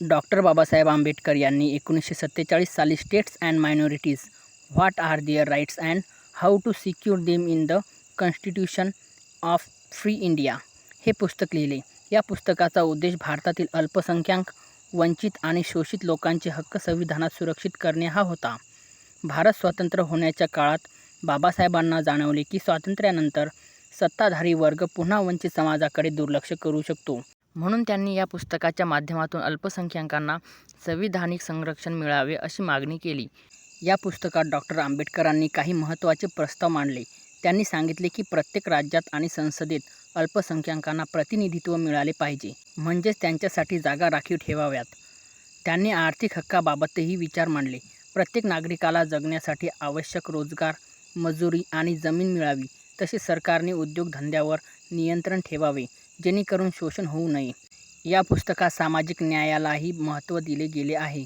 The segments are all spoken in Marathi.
डॉक्टर बाबासाहेब आंबेडकर यांनी एकोणीसशे सत्तेचाळीस साली states and minorities what are their rights and how to secure them in the constitution of free India हे पुस्तक लिहिले. या पुस्तकाचा उद्देश भारतातील अल्पसंख्याक वंचित आणि शोषित लोकांचे हक्क संविधानात सुरक्षित करणे हा होता. भारत स्वतंत्र होण्याच्या काळात बाबासाहेबांना जाणवले की स्वातंत्र्यानंतर सत्ताधारी वर्ग पुन्हा वंचित समाजाकडे दुर्लक्ष करू शकतो. म्हणून त्यांनी या पुस्तकाच्या माध्यमातून अल्पसंख्याकांना संविधानिक संरक्षण मिळावे अशी मागणी केली. या पुस्तकात डॉक्टर आंबेडकरांनी काही महत्त्वाचे प्रस्ताव मांडले. त्यांनी सांगितले की प्रत्येक राज्यात आणि संसदेत अल्पसंख्याकांना प्रतिनिधित्व मिळाले पाहिजे. म्हणजेच त्यांच्यासाठी जागा राखीव ठेवाव्यात. त्यांनी आर्थिक हक्काबाबतही विचार मांडले. प्रत्येक नागरिकाला जगण्यासाठी आवश्यक रोजगार मजुरी आणि जमीन मिळावी. तसेच सरकारने उद्योगधंद्यावर नियंत्रण ठेवावे. जेणेकरून शोषण होऊ नये. या पुस्तकात सामाजिक न्यायालाही महत्त्व दिले गेले आहे.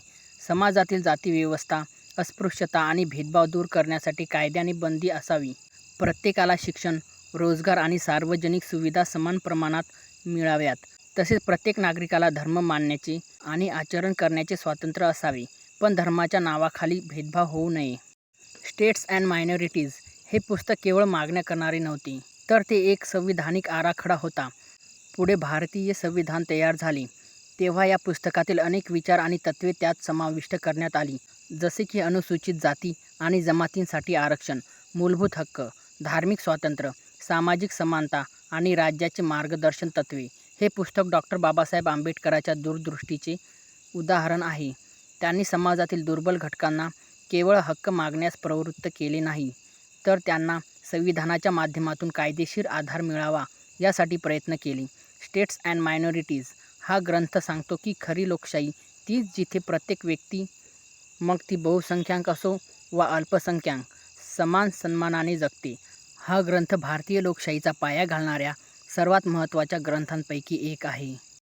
समाजातील जातीव्यवस्था अस्पृश्यता आणि भेदभाव दूर करण्यासाठी कायद्याने बंदी असावी. प्रत्येकाला शिक्षण रोजगार आणि सार्वजनिक सुविधा समान प्रमाणात मिळाव्यात. तसेच प्रत्येक नागरिकाला धर्म मानण्याचे आणि आचरण करण्याचे स्वातंत्र्य असावे. पण धर्माच्या नावाखाली भेदभाव होऊ नये. स्टेट्स अँड मायनॉरिटीज हे पुस्तक केवळ मागण्या करणारे नव्हते तर ते एक संविधानिक आराखडा होता. पुढे भारतीय संविधान तयार झाले. तेव्हा या पुस्तकातील अनेक विचार आणि तत्त्वे त्यात समाविष्ट करण्यात आली. जसे की अनुसूचित जाती आणि जमातींसाठी आरक्षण मूलभूत हक्क धार्मिक स्वातंत्र्य सामाजिक समानता आणि राज्याचे मार्गदर्शन तत्त्वे. हे पुस्तक डॉक्टर बाबासाहेब आंबेडकरांच्या दूरदृष्टीचे उदाहरण आहे. त्यांनी समाजातील दुर्बल घटकांना केवळ हक्क मागण्यास प्रवृत्त केले नाही तर त्यांना संविधानाच्या माध्यमातून कायदेशीर आधार मिळावा यासाठी प्रयत्न केले. स्टेट्स अँड मायनॉरिटीज हा ग्रंथ सांगतो की खरी लोकशाही तीच जिथे प्रत्येक व्यक्ती मग ती बहुसंख्याक असो वा अल्पसंख्याक समान सन्मानाने जगते. हा ग्रंथ भारतीय लोकशाहीचा पाया घालणाऱ्या सर्वात महत्त्वाच्या ग्रंथांपैकी एक आहे.